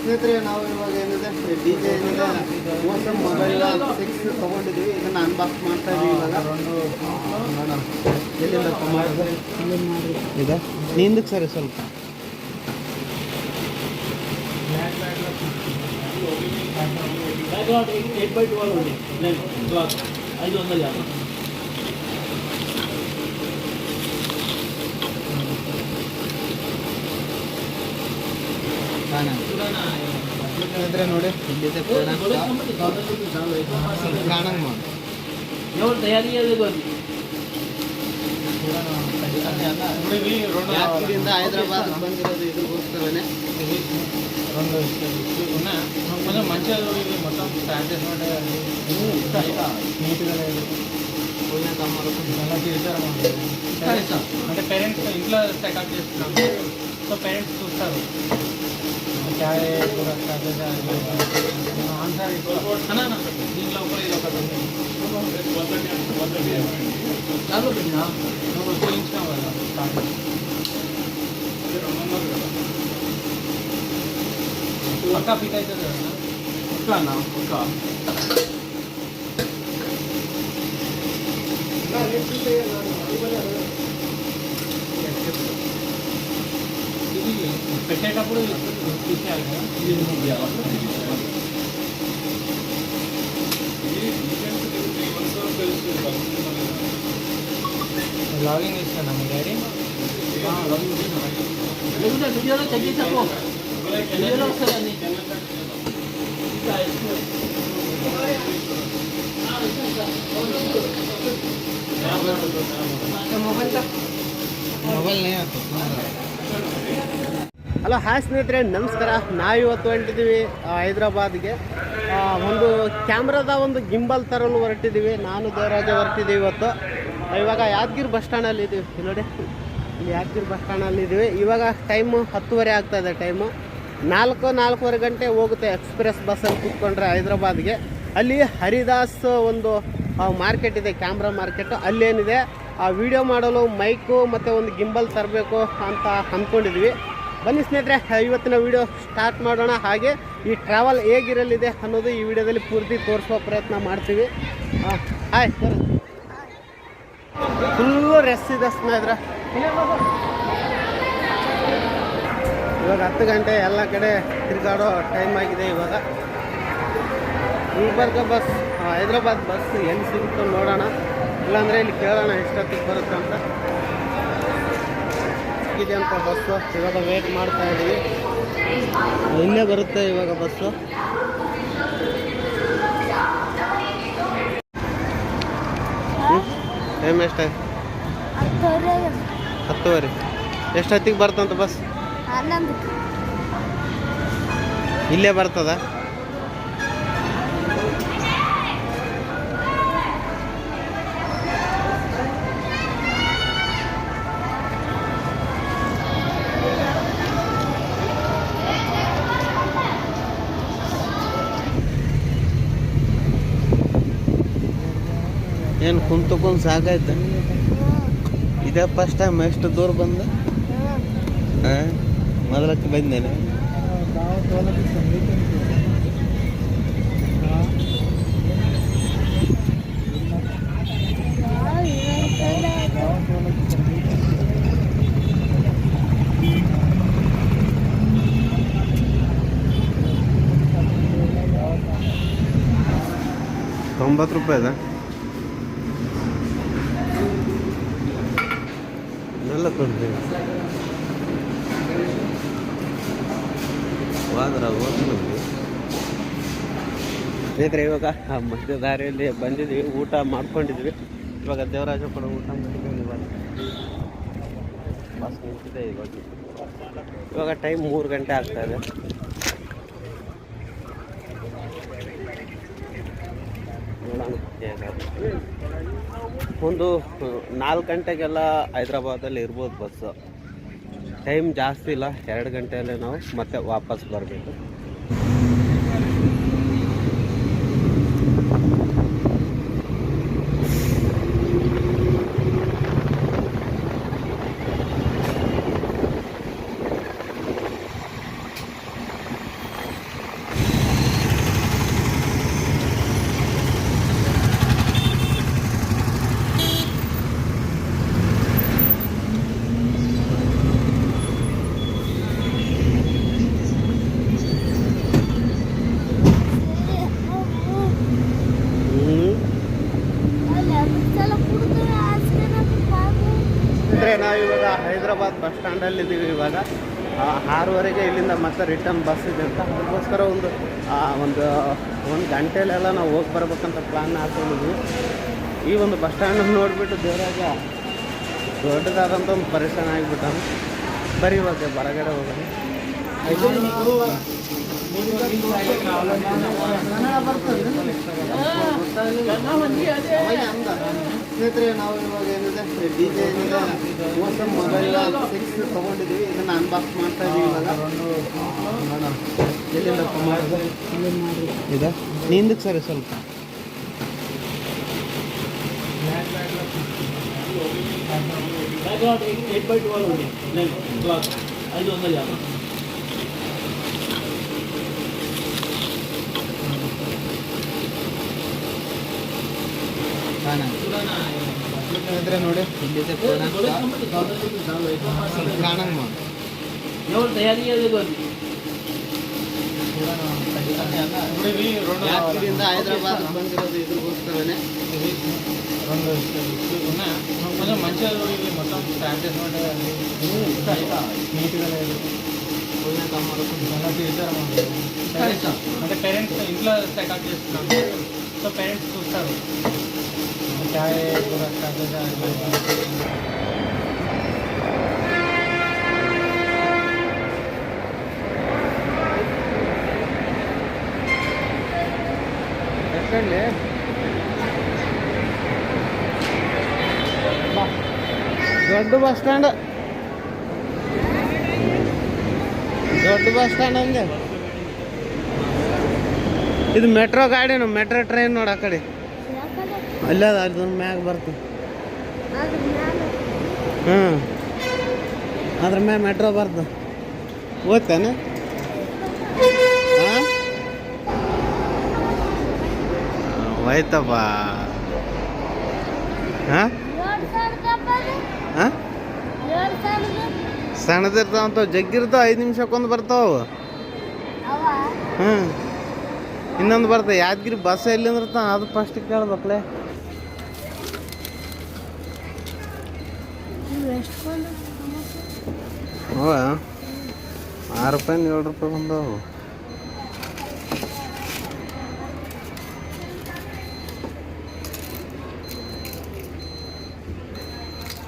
ಸ್ನೇಹಿತರೆ, ನಾವು ಇವಾಗ ಏನಿದೆ? ಡಿ ಜೆ ಏನಿದೆ? ಮೋಸಮ್ ಮೊಬೈಲ್ ಸಿಕ್ಸ್ ತೊಗೊಂಡಿದ್ದೀವಿ. ಇದನ್ನು ಅನ್ಬಾಕ್ಸ್ ಮಾಡ್ತಾ ಇದ್ದೀವಿ ಇವಾಗ. ಎಲ್ಲಿಂದ ಇದೆ. ನಿಂದಕ್ಕೆ ಸರಿ ಸ್ವಲ್ಪ. ಐದು ಒಂದಲ್ಲಿ ట్వెల్వ్ ఉంది లెంత్ క్లాత్ ఐదు వందల యాభై ಸ್ನೇಹಿತರೆ ನೋಡಿ ಇಲ್ಲಿದೆ ಕಾಣಂಗ್ ಮಾಡಿ ఎవరు తయారు చేయలేదు అది ಯಾದಗಿರಿಯಿಂದ ಹೈದರಾಬಾದ್ ಬಂದಿರೋದು ಇದಕ್ಕೋಸ್ಕರನೇ రెండు ఉన్నాయి కొంచెం మంచిగా ఇది మొత్తం స్టాండ్ చేసినట్టే నీట్గా లేదు ಪುಣ್ಯ ತಮ್ಮರು చాలా తిరుగుతారు అంటే పేరెంట్స్ ఇంట్లో చెకప్ చేస్తున్నాం సో పేరెంట్స్ చూస్తారు క్యారే కూడా స్టార్ట్ ఆన్సర్ దీంట్లో కూడా ఇది ఒకటి ఉంది దాంట్లో పెట్టినా నువ్వు చేయించినావు కదా స్టార్ట్ పక్కా పిక్ అవుతుంది కదా ఒక్క అన్న ఒక్క ఇది పెట్టేటప్పుడు తీసేయాలి కదా. ఇది రిమూవ్ చేయాలి లాగిన్ చేస్తాను మీ డాడీ? లేకుంటే వీడియోలో చెక్ చేసాము వీడియోలో వస్తుందండి మొబైల్ మొబైల్ ಹಲೋ ಹಾಯ್ ಸ್ನೇಹಿತರೆ ನಮಸ್ಕಾರ. ನಾವಿವತ್ತು ಹೊಂಟಿದ್ದೀವಿ ಆ, ಹೈದ್ರಾಬಾದ್ಗೆ. ಒಂದು ಕ್ಯಾಮ್ರಾದ ಒಂದು ಗಿಂಬಲ್ ತರಲು ಹೊರಟಿದ್ದೀವಿ. ನಾನು ದೇವರಾಜ ಹೊರಟಿದ್ದೀವಿ ಇವತ್ತು. ಇವಾಗ ಯಾದಗಿರಿ ಬಸ್ ಸ್ಟ್ಯಾಂಡಲ್ಲಿ ಇದ್ದೀವಿ ನೋಡಿ. ಇಲ್ಲಿ ಯಾದಗಿರಿ ಬಸ್ ಸ್ಟ್ಯಾಂಡಲ್ಲಿ ಇದ್ದೀವಿ ಇವಾಗ ಟೈಮು ಹತ್ತುವರೆ ಆಗ್ತಾಯಿದೆ ಟೈಮು ನಾಲ್ಕು ನಾಲ್ಕೂವರೆ ಗಂಟೆ ಹೋಗುತ್ತೆ ಎಕ್ಸ್ಪ್ರೆಸ್ ಬಸ್ಸಲ್ಲಿ ಕೂತ್ಕೊಂಡ್ರೆ ಹೈದ್ರಾಬಾದ್ಗೆ. ಅಲ್ಲಿ ಹರಿದಾಸ್ ಒಂದು ಮಾರ್ಕೆಟ್ ಇದೆ ಕ್ಯಾಮ್ರಾ ಮಾರ್ಕೆಟ್. ಅಲ್ಲೇನಿದೆ? ಆ ವಿಡಿಯೋ ಮಾಡಲು ಮೈಕು ಮತ್ತು ಒಂದು ಗಿಂಬಲ್ ತರಬೇಕು ಅಂತ ಅಂದ್ಕೊಂಡಿದ್ವಿ ಬನ್ನಿ ಸ್ನೇಹಿತರೆ, ಇವತ್ತಿನ ವಿಡಿಯೋ ಸ್ಟಾರ್ಟ್ ಮಾಡೋಣ. ಹಾಗೆ ಈ ಟ್ರಾವೆಲ್ ಹೇಗಿರಲಿದೆ ಅನ್ನೋದು ಈ ವಿಡಿಯೋದಲ್ಲಿ ಪೂರ್ತಿ ತೋರಿಸುವ ಪ್ರಯತ್ನ ಮಾಡ್ತೀವಿ. ಹಾಯ್ ಫುಲ್ಲು ರೆಸ್ ಇದೆ ಸ್ನೇಹಿತರೆ. ಇವಾಗ ಹತ್ತು ಗಂಟೆ ಎಲ್ಲ ಕಡೆ ತಿರುಗಾಡೋ ಟೈಮ್ ಆಗಿದೆ ಇವಾಗ. ಗುಲ್ಬರ್ಗ ಬಸ್ ಹೈದ್ರಾಬಾದ್ ಬಸ್ ಎಲ್ಲಿ ಸಿಗುತ್ತೋ ನೋಡೋಣ. ಇಲ್ಲಾಂದರೆ ಇಲ್ಲಿ ಕೇಳೋಣ ಎಷ್ಟೊತ್ತಿಗೆ ಬರುತ್ತೆ ಅಂತ. ಇದೆ ಅಂತ ಬಸ್ಸು? ಇವಾಗ ವೇಟ್ ಮಾಡ್ತಾ ಇದ್ದೀವಿ ಇಲ್ಲೇ ಬರುತ್ತೆ ಇವಾಗ ಬಸ್ಸು. ಟೈಮ್ ಎಷ್ಟಾಯ್ತು ಹತ್ತುವರೆ. ಎಷ್ಟೊತ್ತಿಗೆ ಬರ್ತಂತ ಬಸ್? ಇಲ್ಲೇ ಬರ್ತದ? ಏನು ಕುಂತು ಕುಂತು ಸಾಕಾಯ್ತು? ಇದೇ ಫಸ್ಟ್ ಟೈಮ್ ಎಷ್ಟು ದೂರ ಬಂದ? ಹಾಂ, ಮೊದಲಕ್ಕೆ ಬಂದೇನೆ. ತೊಂಬತ್ತು ರೂಪಾಯಿದ ಎಲ್ಲ ಕೊಡ್ತೀವಿ ಸ್ನೇಹಿತರೆ, ಇವಾಗ ಮಧ್ಯ ದಾರಿಯಲ್ಲಿ ಬಂದಿದ್ವಿ, ಊಟ ಮಾಡ್ಕೊಂಡಿದ್ವಿ. ಇವಾಗ ದೇವರಾಜ ಕೂಡ ಊಟ ಮಾಡಿದ್ವಿ ಬಸ್ ಇವಾಗ. ಇವಾಗ ಟೈಮ್ ಮೂರು ಗಂಟೆ ಆಗ್ತಾ ಇದೆ. ನೋಡೋಣ. ಒಂದು ನಾಲ್ಕು ಗಂಟೆಗೆಲ್ಲ ಹೈದ್ರಾಬಾದಲ್ಲಿ ಇರ್ಬೋದು ಬಸ್ಸು. ಟೈಮ್ ಜಾಸ್ತಿ ಇಲ್ಲ, ಎರಡು ಗಂಟೆಯಲ್ಲೇ ನಾವು ಮತ್ತೆ ವಾಪಸ್ ಬರಬೇಕು. ನಾವು ಇವಾಗ ಹೈದರಾಬಾದ್ ಬಸ್ ಸ್ಟ್ಯಾಂಡಲ್ಲಿ ಇದ್ದೀವಿ ಇವಾಗ. ಆರೂವರೆಗೆ ಇಲ್ಲಿಂದ ಮತ್ತೆ ರಿಟರ್ನ್ ಬಸ್ ಇದೆ ಅಂತ ಅದಕ್ಕೋಸ್ಕರ ಒಂದು ಒಂದು ಒಂದು ಗಂಟೆಲೆಲ್ಲ ನಾವು ಹೋಗಿ ಬರ್ಬೇಕಂತ ಪ್ಲ್ಯಾನ್ ಹಾಕೊಂಡಿದ್ವಿ. ಈ ಒಂದು ಬಸ್ ಸ್ಟ್ಯಾಂಡ್ ನೋಡಿಬಿಟ್ಟು ದೇವರಾಗ ದೊಡ್ಡದಾದಂಥ ಒಂದು ಪರಿಸರ ಆಗಿಬಿಟ್ಟು ಬರೀ ಇವಾಗ ಹೊರಗಡೆ ಹೋಗೋಣ. ಸ್ನೇಹಿತರೆ, ನಾವು ಇವಾಗ ಏನಿದೆ? ಡಿ ಜೆ ಏನಿದೆ ಮೊಬೈಲ್ ಸಿಕ್ಸ್ ತೊಗೊಂಡಿದ್ದೀವಿ. ಇದನ್ನು ಅನ್ಬಾಕ್ಸ್ ಮಾಡ್ತಾ ಇದ್ದೀವಿ ಇದೆ. ಸರಿ ಸ್ವಲ್ಪ. ಐದು ಒಂದು ಯಾವ ట్వెల్వ్ ఉంది నేను క్లాక్ ఐదు వందల యాభై ಸ್ನೇಹಿತರೆ ನೋಡಿ ಇಲ್ಲಿದೆ ಕಾಣಂಗ್ ಮಾಡಿ ఎవరు తయారీ చేయలేదు అది ఇవి రెండు ಯಾದಗಿರಿಯಿಂದ హైదరాబాద్ ಬಂದಿರೋದು ಇದ್ರಿಗೋಸ್ಕರನೇ రెండు ఉన్నాయా కొంచెం మంచిగా చూడు ఇవి మొత్తం స్టాండ్ చేసుకుంటే నీట్గా లేదు అలా తీసారు అంటే పేరెంట్స్ ఇంట్లో సెటప్ చేస్తున్నాం సో పేరెంట్స్ చూస్తారు ದೊಡ್ಡ ಬಸ್ ಸ್ಟ್ಯಾಂಡ್. ದೊಡ್ಡ ಬಸ್ ಸ್ಟ್ಯಾಂಡ್ ಅಂದ್ರೆ ಇದು ಮೆಟ್ರೋ ಗಾಡಿನು, ಮೆಟ್ರೋ ಟ್ರೈನ್ ನೋಡ ಆ ಕಡೆ. ಅಲ್ಲೇ ಅದ ಅದ್ರ ಮ್ಯಾಗ ಬರ್ತು. ಹ್ಞೂ ಅದ್ರ ಮ್ಯಾಗ ಮೆಟ್ರೋ ಬರ್ತು. ಓದ್ತಾನೆ ಹಾಂ ಹೋಯ್ತಪ್ಪ. ಹಾಂ ಹಾಂ ಸಣ್ಣದಿರ್ತಾವಂತ, ಜಗ್ಗಿರ್ತಾವ, ಐದು ನಿಮಿಷಕ್ಕೊಂದು ಬರ್ತಾವ ಹ್ಞೂ ಇನ್ನೊಂದು ಬರ್ತದೆ. ಯಾದಗಿರಿ ಬಸ್ ಎಲ್ಲಿ ತಾ ಅದು ಫಸ್ಟ್ ಕೇಳ್ಬೇಕಲೆ. ಆರು ರೂಪಾಯಿ ಏಳು ರೂಪಾಯಿ ಬಂದವು?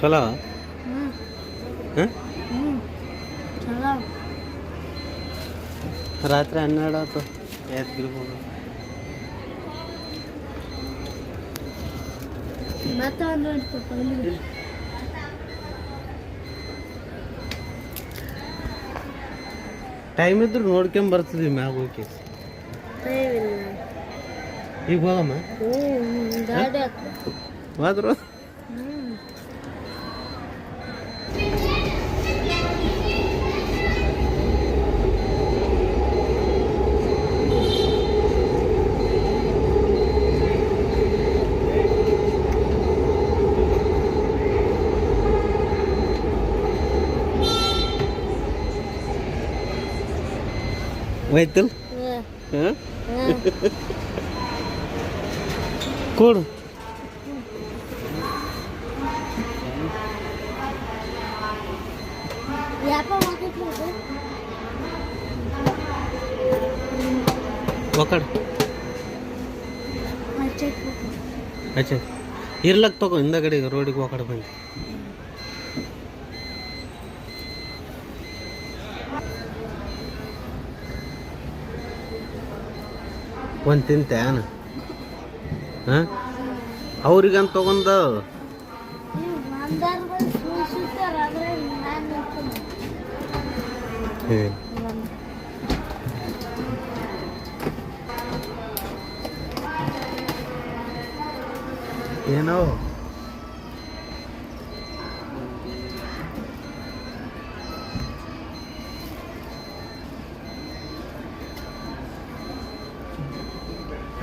ಚಲೋ? ರಾತ್ರಿ ಹನ್ನೆರಡು ಆಯ್ತು ಯಾದಗಿರಿ ಹೋಗೋದು ಟೈಮ್ ಇದ್ರೆ ನೋಡ್ಕೊಂಡ್ ಬರ್ತಿದ್ವಿ ಮ್ಯಾಗ ಹೋಗಿ. ಈಗ ಹೋಗಮ್ಮ? ಹೋದ್ರು? రైతులు? కూడు. ఒకడు. అచ్చా. ఇర్లకు తోక ఇందాకడి రోడ్డుకి ఒకడు పోయింది. ಒಂದು ತಿಂತೇನ ಹಾಂ? ಅವ್ರಿಗಂತ ತಗೊಂಡು? ಏನೋ?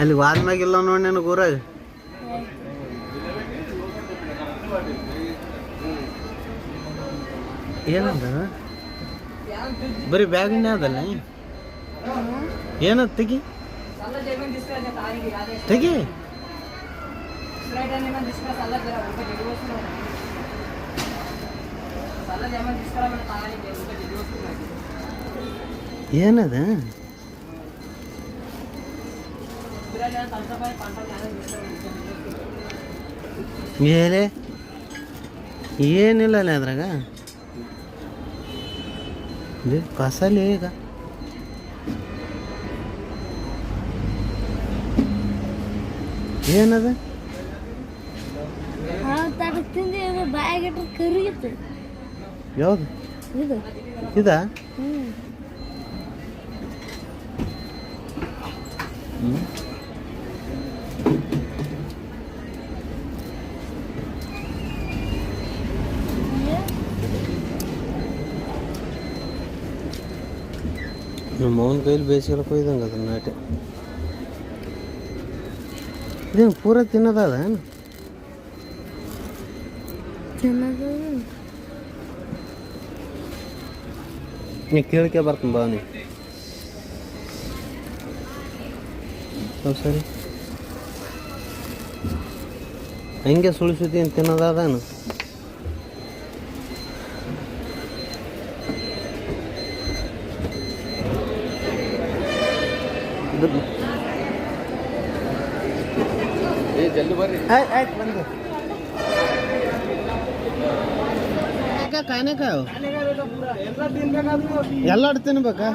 ಅಲ್ಲಿ ವಾದ್ಮ್ಯಾಗಿಲ್ಲ ನೋಡಿ ನನಗೆ ಊರಾಗ. ಏನದ? ಬರೀ ಬ್ಯಾಗಿನ ಅದಲ್ಲ ಏನದ ತೆಗಿ? ತೆಗಿ? ಏನದ? ಏಲೆ? ಏನಿಲ್ಲ ಅದ್ರಾಗ? ಕಸಲಿ ಈಗ. ಏನದ? ಯಾವುದು? ಇದು. ಇದಾ? ನಮ್ಮ ಅವನ ಕೈಲಿ ಬೇಯಿಸ್ಕೊಳಕ್ ಹೋಯ್ದಂಗೆ ಅದನ್ನ ನಾಟೆ ಇದೇನು ಪೂರ ತಿನ್ನೋದಾದ ನೀ ಕೇಳಿಕೆ ಬರ್ತೀನಿ ಬಾ ನೀ ಸರಿ ಹಂಗೆ ಸುಳಿಸುತ್ತಿ ಅಂತ ತಿನ್ನೋದಾದಾನು ಆಯ್ತು ಆಯ್ತು ಬಂದು. ಕಾನೆ ಕಾಯೋ ಎಲ್ಲ ತಿನ್ಬೇಕಾ?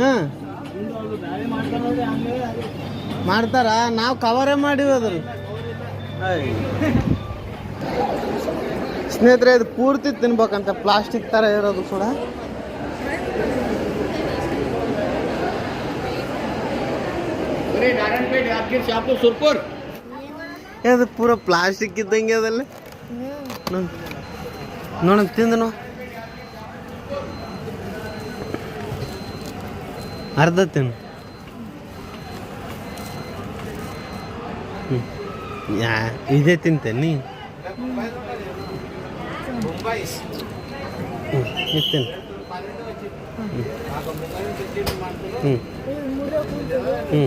ಹಾಂ. ಮಾಡ್ತಾರ? ನಾವು ಕವರೇ ಮಾಡಿವಿ ಅದ್ರ ಸ್ನೇಹಿತರೆ ಇದು ಪೂರ್ತಿ ತಿನ್ಬೇಕಂತ. ಪ್ಲಾಸ್ಟಿಕ್ ಥರ ಇರೋದು ಕೂಡ. ಅದು ಪೂರ ಪ್ಲಾಸ್ಟಿಕ್ ಇದ್ದಂಗೆ ಅದಲ್ಲ? ನೋಡ ತಿಂದನು ಅರ್ಧ ತಿನ್ನು. ಯಾ, ಇದೇ ತಿಂತೆ, ನೀ? ಹ್ಞೂ ಹ್ಞೂ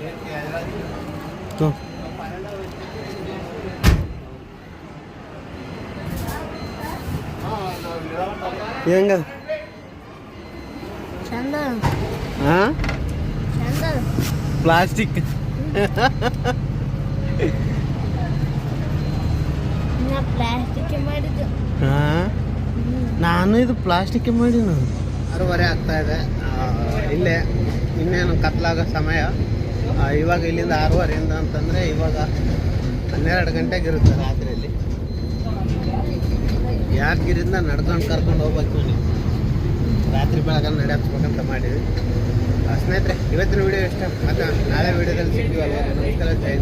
ಹ್ಞೂ ಹೆಂಗ? ಚಂದ. ಹಾಂ? ಚಂದ. ಪ್ಲಾಸ್ಟಿಕ್. ನಾನು ಇದು ಪ್ಲಾಸ್ಟಿಕ್ ಮಾಡಿ ನಾನು ಆರೂವರೆ ಆಗ್ತಾ ಇದೆ. ಇಲ್ಲೇ ಇನ್ನೇನು ಕತ್ಲಾಗೋ ಸಮಯ. ಇವಾಗ ಇಲ್ಲಿಂದ ಆರೂವರೆಯಿಂದ ಅಂತಂದರೆ ಇವಾಗ ಹನ್ನೆರಡು ಗಂಟೆಗೆ ಇರುತ್ತೆ ರಾತ್ರಿಯಲ್ಲಿ. ಯಾದಗಿರಿಂದ ನಡ್ಕೊಂಡು ಕರ್ಕೊಂಡು ಹೋಗ್ಬೇಕು ನೀವು. ರಾತ್ರಿ ಬೆಳಗ್ಗೆ ನಡೆಯಾಕ್ಸ್ಬೇಕಂತ ಮಾಡಿದ್ವಿ. ಸ್ನೇಹಿತರೆ, ಇವತ್ತಿನ ವಿಡಿಯೋ ಇಷ್ಟ. ಮತ್ತು ನಾಳೆ ವಿಡಿಯೋದಲ್ಲಿ ಸಿಗ್ತೀವಲ್ವ? ನಮಸ್ಕಾರ, ಜೈ.